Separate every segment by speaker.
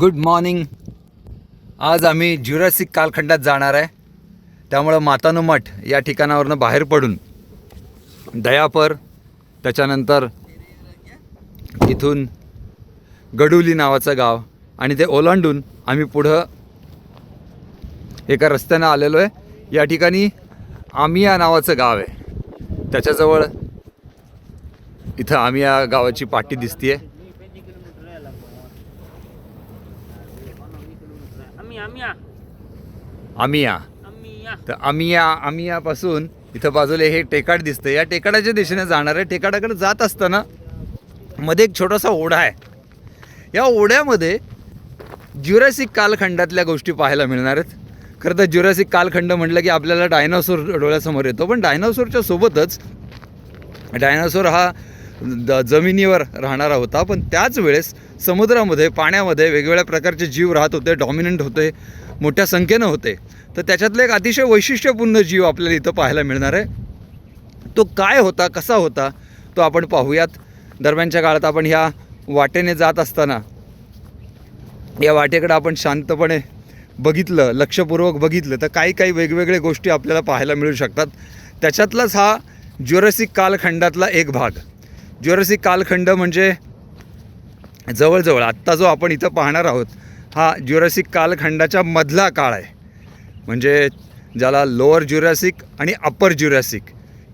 Speaker 1: Good morning आज आम्ही ज्युरासिक कालखंडात जाणार आहे. त्यामुळं मातानु मठ या ठिकाणावरनं बाहेर पडून दयापर त्याच्यानंतर इथून गडुली नावाचं गाव आणि ते ओलांडून आम्ही पुढं एका रस्त्यानं आलेलो आहे या ठिकाणी आमिया नावाचं गाव आहे. त्याच्याजवळ इथं आमिया गावाची पाटी दिसते
Speaker 2: आहे आम्ही आ-
Speaker 1: आमिया
Speaker 2: आम्ही या.
Speaker 1: तर आमिया आमियापासून इथं बाजूला हे टेकाड दिसतं या टेकाडाच्या दिशेने जाणार आहे. टेकाडाकडे जात असताना मध्ये एक छोटासा ओढा आहे. या ओढ्यामध्ये ज्युरासिक कालखंडातल्या गोष्टी पाहायला मिळणार आहेत. खरं तर ज्युरासिक कालखंड म्हटलं की आपल्याला डायनासोर डोळ्यासमोर येतो. पण डायनासोरच्या सोबतच डायनासोर हा द जमिनीवर राहणारा होता. पण त्याच वेळेस समुद्रामध्ये पाण्यामध्ये वेगवेगळ्या प्रकारचे जीव राहत होते डॉमिनंट होते. मोठ्या संख्येनं होते. तर त्याच्यातलं एक अतिशय वैशिष्ट्यपूर्ण जीव आपल्याला इथं पाहायला मिळणार आहे. तो काय होता कसा होता तो आपण पाहूयात. दरम्यानच्या काळात आपण ह्या वाटेने जात असताना या वाटेकडे आपण शांतपणे बघितलं लक्षपूर्वक बघितलं तर काही काही वेगवेगळे गोष्टी आपल्याला पाहायला मिळू शकतात. त्याच्यातलाच हा ज्युरसिक कालखंडातला एक भाग. ज्युरसिक कालखंड म्हणजे जवळजवळ आत्ता जो आपण इथं पाहणार आहोत हा ज्युरॅसिक कालखंडाच्या मधला काळ आहे. म्हणजे ज्याला लोअर ज्युरॅसिक आणि अप्पर ज्युरॅसिक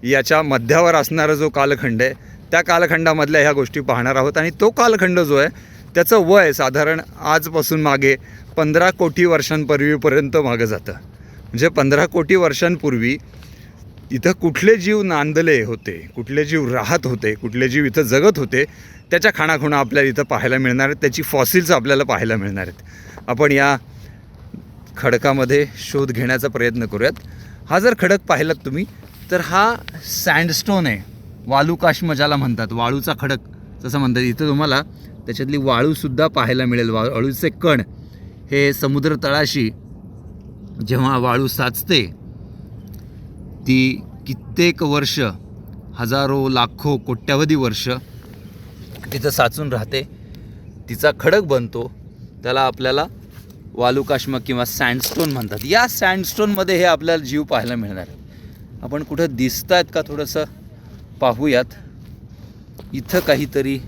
Speaker 1: याच्या मध्यावर असणारा जो कालखंड आहे त्या कालखंडामधल्या ह्या गोष्टी पाहणार आहोत. आणि तो कालखंड जो आहे त्याचं वय साधारण आजपासून मागे पंधरा कोटी वर्षांपूर्वीपर्यंत मागं जातं. म्हणजे पंधरा कोटी वर्षांपूर्वी इथं कुठले जीव नांदले होते कुठले जीव राहत होते कुठले जीव इथं जगत होते त्याच्या खाणाखुणा आपल्याला इथं पाहायला मिळणार आहेत त्याची फॉसिल्स आपल्याला पाहायला मिळणार आहेत. आपण या खडकामध्ये शोध घेण्याचा प्रयत्न करूयात. हा जर खडक पाहिलात तुम्ही तर हा सँडस्टोन आहे. वालुकाश्म ज्याला म्हणतात वाळूचा खडक जसं म्हणतात. इथं तुम्हाला त्याच्यातली वाळूसुद्धा पाहायला मिळेल. वाळूचे कण हे समुद्र तळाशी जेव्हा वाळू साचते ती कित्येक वर्ष हजारो लाखो कोट्यावधी वर्ष तिथं साचून राहते. तिचा खडक बनतो. त्याला आपल्याला वालुकाश्म किंवा सँडस्टोन म्हणतात. या सँडस्टोनमध्ये हे आपल्याला जीव पाहायला मिळणार आहे. आपण कुठं दिसत आहेत का थोडंसं पाहूयात. इथं काहीतरी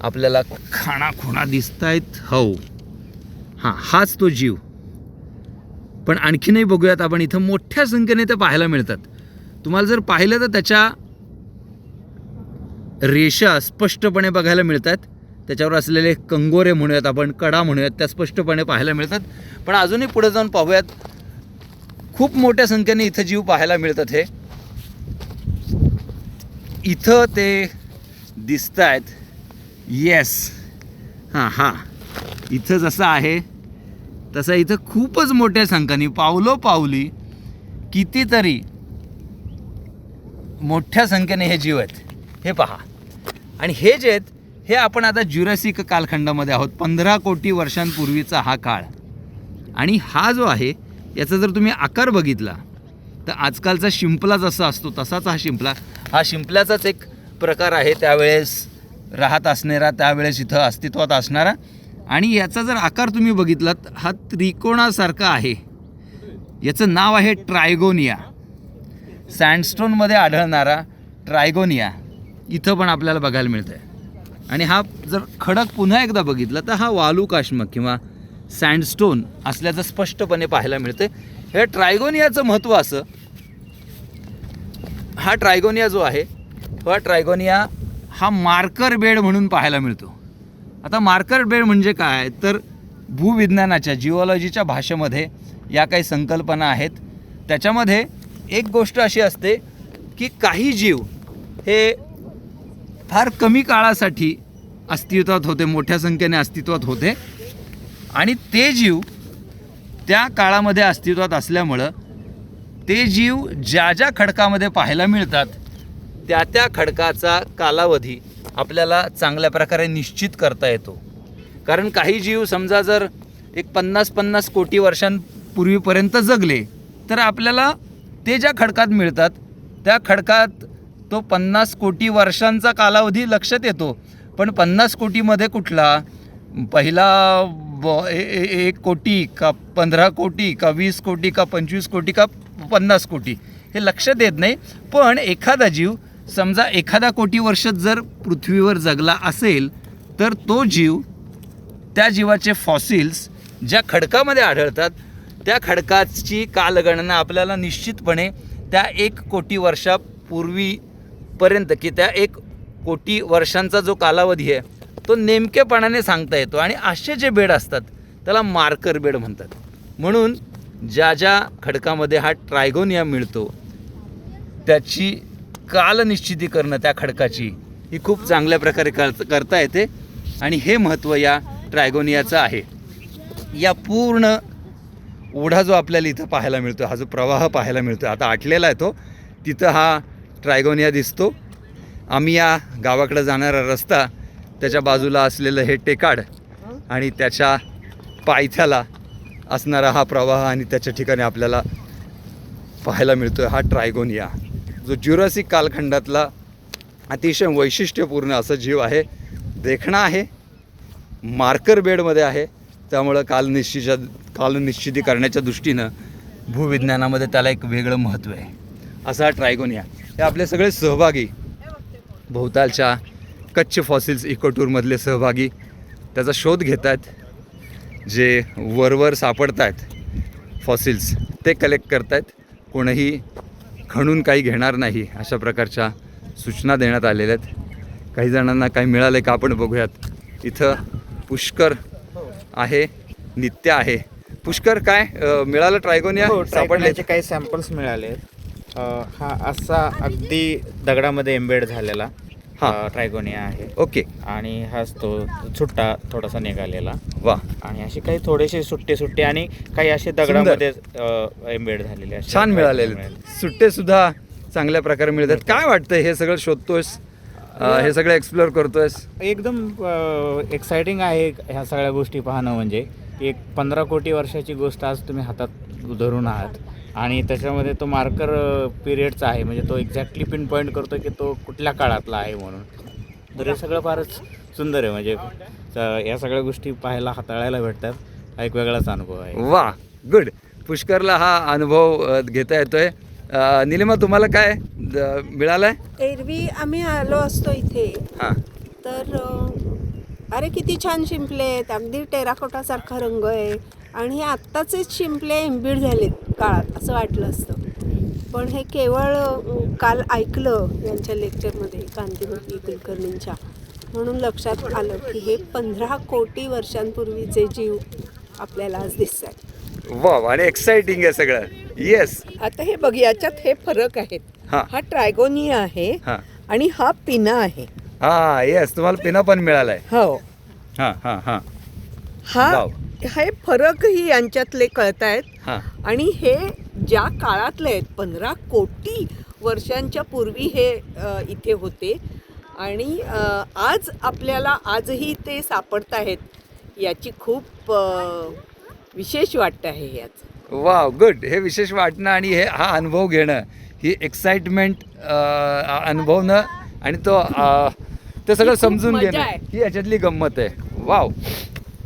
Speaker 1: आपल्याला खाणाखुणा दिसत आहेत हो. हां हाच तो जीव. पण आणखीनही बघूयात आपण इथं मोठ्या संख्येने ते पाहायला मिळतात. तुम्हाला जर पाहिलं तर त्याच्या रेषा स्पष्टपणे बघायला मिळतात. त्याच्यावर असलेले कंगोरे म्हणूयात आपण कडा म्हणूयात त्या स्पष्टपणे पाहायला मिळतात. पण अजूनही पुढे जाऊन पाहूयात. खूप मोठ्या संख्येने इथं जीव पाहायला मिळतात हे. इथं ते दिसत आहेत येस हां हां. इथं जसं आहे तसं इथं खूपच मोठ्या संख्येने पावलो पावली कितीतरी मोठ्या संख्येने हे जीव आहेत. हे पहा. आणि हे जे आहेत हे आपण आता ज्युरॅसिक कालखंडामध्ये आहोत. पंधरा कोटी वर्षांपूर्वीचा हा काळ. आणि हा जो आहे याचा जर तुम्ही आकार बघितला तर आजकालचा शिंपला जसा असतो तसाच हा शिंपला हा शिंपल्याचाच एक प्रकार आहे. त्यावेळेस राहत असणारा त्यावेळेस इथं अस्तित्वात असणारा आणि याचा जर आकार तुम्ही बघितलात हा त्रिकोणासारखा आहे. याचं नाव आहे ट्रायगोनिया. सँडस्टोनमध्ये आढळणारा ट्रायगोनिया. इथं पण आपल्याला बघायला मिळतं आहे आणि हा जर खडक पुन्हा एकदा बघितला तर हा वालुकाश्म किंवा सँडस्टोन असल्याचं स्पष्टपणे पाहायला मिळते हे ट्रायगोनियाचं महत्त्व असं हा ट्रायगोनिया जो आहे हा ट्रायगोनिया हा मार्कर बेड म्हणून पाहायला मिळतो. आता मार्कर बेड म्हणजे काय? तर भूविज्ञानाच्या जिओलॉजीच्या भाषेमध्ये या काही संकल्पना आहेत. त्याच्यामध्ये एक गोष्ट अशी असते की काही जीव हे फार कमी काळासाठी अस्तित्वात होते मोठ्या संख्येने अस्तित्वात होते. आणि ते जीव त्या काळामध्ये अस्तित्वात असल्यामुळं ते जीव ज्या ज्या खडकामध्ये पाहायला मिळतात त्या त्या खडकाचा कालावधी आपल्याला चांगल्या प्रकारे निश्चित करता येतो. कारण काही जीव समजा जर एक पन्नास पन्नास कोटी वर्षांपूर्वीपर्यंत जगले तर आपल्याला ते ज्या खडकात मिळतात त्या खडकात तो पन्नास कोटी वर्षांचा कालावधी लक्षात येतो. पण पन्नास कोटीमध्ये कुठला? पहिला ब ए- ए- एक कोटी का पंधरा कोटी का वीस कोटी का पंचवीस कोटी का पन्नास कोटी हे लक्षात येत नाही. पण एखादा जीव समजा एखादा कोटी वर्ष जर पृथ्वीवर जगला असेल तर तो जीव त्या जीवाचे फॉसिल्स ज्या खडकामध्ये आढळतात त्या खडकाची कालगणना आपल्याला निश्चितपणे त्या एक कोटी वर्षापूर्वीपर्यंत की त्या एक कोटी वर्षांचा जो कालावधी आहे तो नेमकेपणाने सांगता येतो. आणि असे जे बेड असतात त्याला मार्कर बेड म्हणतात. म्हणून ज्या ज्या खडकामध्ये हा ट्रायगोनिया मिळतो त्याची कालनिश्चिती करणं त्या खडकाची. ही खूप चांगल्या प्रकारे कर करता येते. आणि हे महत्त्व या ट्रायगोनियाचं आहे. या पूर्ण ओढा जो आपल्याला इथं पाहायला मिळतो हा जो प्रवाह पाहायला मिळतो आता आटलेला आहे तो तिथं हा ट्रायगोनिया दिसतो. आम्ही या गावाकडं जाणारा रस्ता त्याच्या बाजूला असलेलं हे टेकाड आणि त्याच्या पायथ्याला असणारा हा प्रवाह आणि त्याच्या ठिकाणी आपल्याला पाहायला मिळतो हा ट्रायगोनिया. जो ज्युरासिक कालखंडातला अतिशय वैशिष्ट्यपूर्ण असा जीव आहे देखणा आहे मार्कर बेडमध्ये आहे. त्यामुळं कालनिश्चिच्या कालनिश्चिती करण्याच्या दृष्टीनं भूविज्ञानामध्ये त्याला एक वेगळं महत्त्व आहे. असा ट्रायगोनिया. हे आपले सगळे सहभागी भोवतालच्या कच्छ फॉसिल्स इको टूरमधले सहभागी त्याचा शोध घेत आहेत जे वरवर सापडत आहेत फॉसिल्स. ते कलेक्ट करत आहेत कोणीही खणून काही घेणार नाही अशा प्रकारच्या सूचना देण्यात आलेल्या आहेत. काही जणांना काही मिळालं का आपण बघूयात. इथं पुष्कर आहे नित्य आहे. पुष्कर काय? मिळालं ट्रायगोनिया?
Speaker 3: हो
Speaker 1: सापडले
Speaker 3: सापडण्याचे काही सॅम्पल्स मिळाले हा असा अगदी दगडामध्ये एम्बेड झालेला.
Speaker 1: हा.
Speaker 3: ट्रायगोनिया आहे.
Speaker 1: ओके.
Speaker 3: आणि हाच तो सुट्टा थोडासा निघालेला.
Speaker 1: वा.
Speaker 3: आणि असे काही थोडेसे सुट्टे सुट्टे आणि काही असे दगडामध्ये एम्बेड झालेले असे
Speaker 1: छान मिळालेले.
Speaker 3: मिळाले.
Speaker 1: सुट्टे सुद्धा चांगल्या प्रकारे मिळतात. काय वाटतं हे सगळं शोधतोयस? अं, हे सगळं एक्सप्लोअर करतोयस?
Speaker 3: एकदम एक्साइटिंग आहे ह्या सगळ्या गोष्टी पाहणं म्हणजे. एक पंधरा कोटी वर्षाची गोष्ट आज तुम्ही हातात धरून आहात. आणि त्याच्यामध्ये तो मार्कर पिरियडचा आहे. म्हणजे तो एक्झॅक्टली पिन पॉईंट करतो की तो कुठल्या काळातला आहे म्हणून. तर हे सगळं फारच सुंदर आहे. म्हणजे त- या सगळ्या गोष्टी पाहायला हाताळायला भेटतात. हा एक वेगळाच अनुभव आहे.
Speaker 1: वा गुड पुष्करला हा अनुभव घेता येतोय. निलिमा तुम्हाला काय द- मिळालंय?
Speaker 4: एरवी आम्ही आलो असतो इथे.
Speaker 1: हां.
Speaker 4: तर अरे किती छान शिंपले आहेत. अगदी टेराकोटासारखा रंग आहे. आणि हे आत्ताचेच शिंपले एम्बिड झालेत काळात असं वाटलं असतं. पण हे केवळ काल ऐकलं यांच्या लेक्चरमध्ये कांतीमती कुलकर्णींच्या. म्हणून लक्षात आलं की हे पंधरा कोटी वर्षांपूर्वीचे जीव आपल्याला आज दिसत आहेत
Speaker 1: वा आणि एक्साइटिंग आहे सगळं. येस
Speaker 5: आता हे बघ याच्यात हे फरक आहेत.
Speaker 1: हा.
Speaker 5: हा ट्रायगोनिया आहे
Speaker 1: हां.
Speaker 5: आणि हा पिना आहे.
Speaker 1: हां येस तुम्हाला पिना पण मिळालाय.
Speaker 5: हो.
Speaker 1: हां हां हां.
Speaker 5: हा. हे फरकही यांच्यातले कळत आहेत
Speaker 1: हां.
Speaker 5: आणि हे ज्या काळातले आहेत पंधरा कोटी वर्षांच्या पूर्वी हे इथे होते. आणि आज आपल्याला आजही ते सापडत आहेत याची खूप विशेष वाटत आहे याच
Speaker 1: वा गुड. हे विशेष वाटणं आणि हे हा अनुभव घेणं ही एक्साइटमेंट अनुभवणं आणि तो ते सगळं समजून
Speaker 5: मजा
Speaker 1: घेणं. ही याच्यातली गंमत आहे. वाव.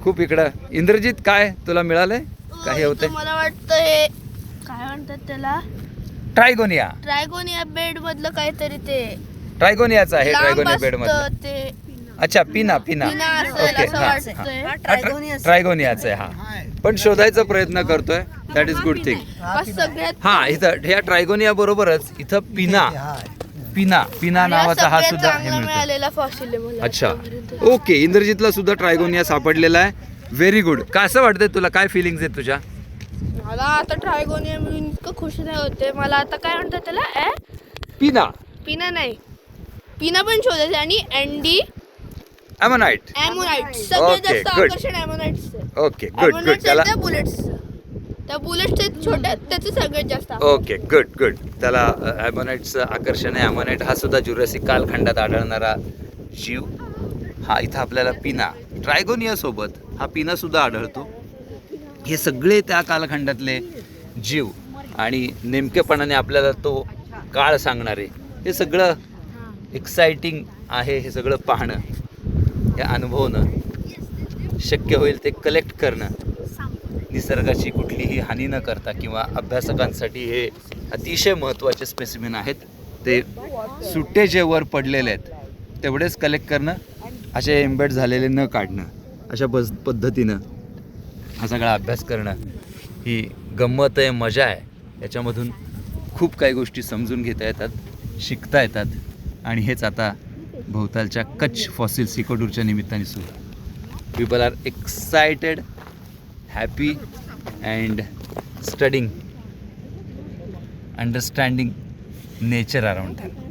Speaker 1: खूप इकडं. इंद्रजित काय तुला मिळालंय? काय होतंय?
Speaker 6: मला वाटतं हे काय म्हणतात त्याला?
Speaker 1: ट्रायगोनिया.
Speaker 6: ट्रायगोनिया बेड मधलं काहीतरी ते.
Speaker 1: ट्रायगोनियाचं आहे
Speaker 6: लांब
Speaker 1: ट्रायगोनिया बेड
Speaker 6: असतं
Speaker 1: मध्ये
Speaker 6: ते.
Speaker 1: अच्छा पिना पिना.
Speaker 6: पिना असेल
Speaker 1: ओके
Speaker 6: असं
Speaker 1: हां
Speaker 6: वाटतंय.
Speaker 1: ट्रायगोनियाचं. आहे हा. पण शोधायचा प्रयत्न करतोय. दॅट इज गुड थिंग
Speaker 6: सगळ्यात
Speaker 1: हा इथं ह्या ट्रायगोनिया बरोबरच इथं पिना. पिना पिना नावाचा हा सुद्धा हे मिळतो अच्छा. ओके इंद्रजितला सुद्धा ट्रायगोनिया सापडलेला आहे. व्हेरी गुड काय असं वाटतंय तुला? काय फिलिंग्स आहेत तुझ्या?
Speaker 6: मला आता ट्रायगोनिया मिळून इतकं खुश नाही होते मला आता काय म्हणतात त्याला? ए
Speaker 1: पिना.
Speaker 6: पिना नाही. पिना पण शोधायचे आणि अँडी
Speaker 1: अमनाइट
Speaker 6: ॲमोनाइट सगळ्यात
Speaker 1: Okay,
Speaker 6: जास्त
Speaker 1: good.
Speaker 6: आकर्षण ॲमोनाइट्स
Speaker 1: ओके गुड गुड त्याला
Speaker 6: त्या बुलेट्स त्या बुलेट्स छोट्या त्याचं सगळ्यात जास्त
Speaker 1: ओके गुड गुड त्याला ॲमोनाइटचं आकर्षण आहे. ॲमोनाईट हा सुद्धा ज्युरसिक कालखंडात आढळणारा जीव. हा इथं आपल्याला पिना. ट्रायगोनिया सोबत हा पिना सुद्धा आढळतो. हे सगळे त्या कालखंडातले जीव. आणि नेमकेपणाने आपल्याला तो काळ सांगणारे हे सगळं एक्साइटिंग आहे हे सगळं पाहणं. हे अनुभवणं शक्य होईल ते कलेक्ट करणं. निसर्गाची कुठलीही हानी न करता किंवा अभ्यासकांसाठी हे अतिशय महत्त्वाचे स्पेसिमेन आहेत. ते सुट्टे जे वर पडलेले आहेत तेवढेच कलेक्ट करणं असे एम्बेड झालेले न काढणं अशा पज पद्धतीनं हा सगळा अभ्यास करणं ही गंमत आहे मजा आहे. याच्यामधून खूप काही गोष्टी समजून घेता येतात शिकता येतात आणि हेच आता भोवतालच्या कच्छ फॉसिल सिकोडूरच्या निमित्ताने सुरू. People are excited happy and studying understanding nature around them.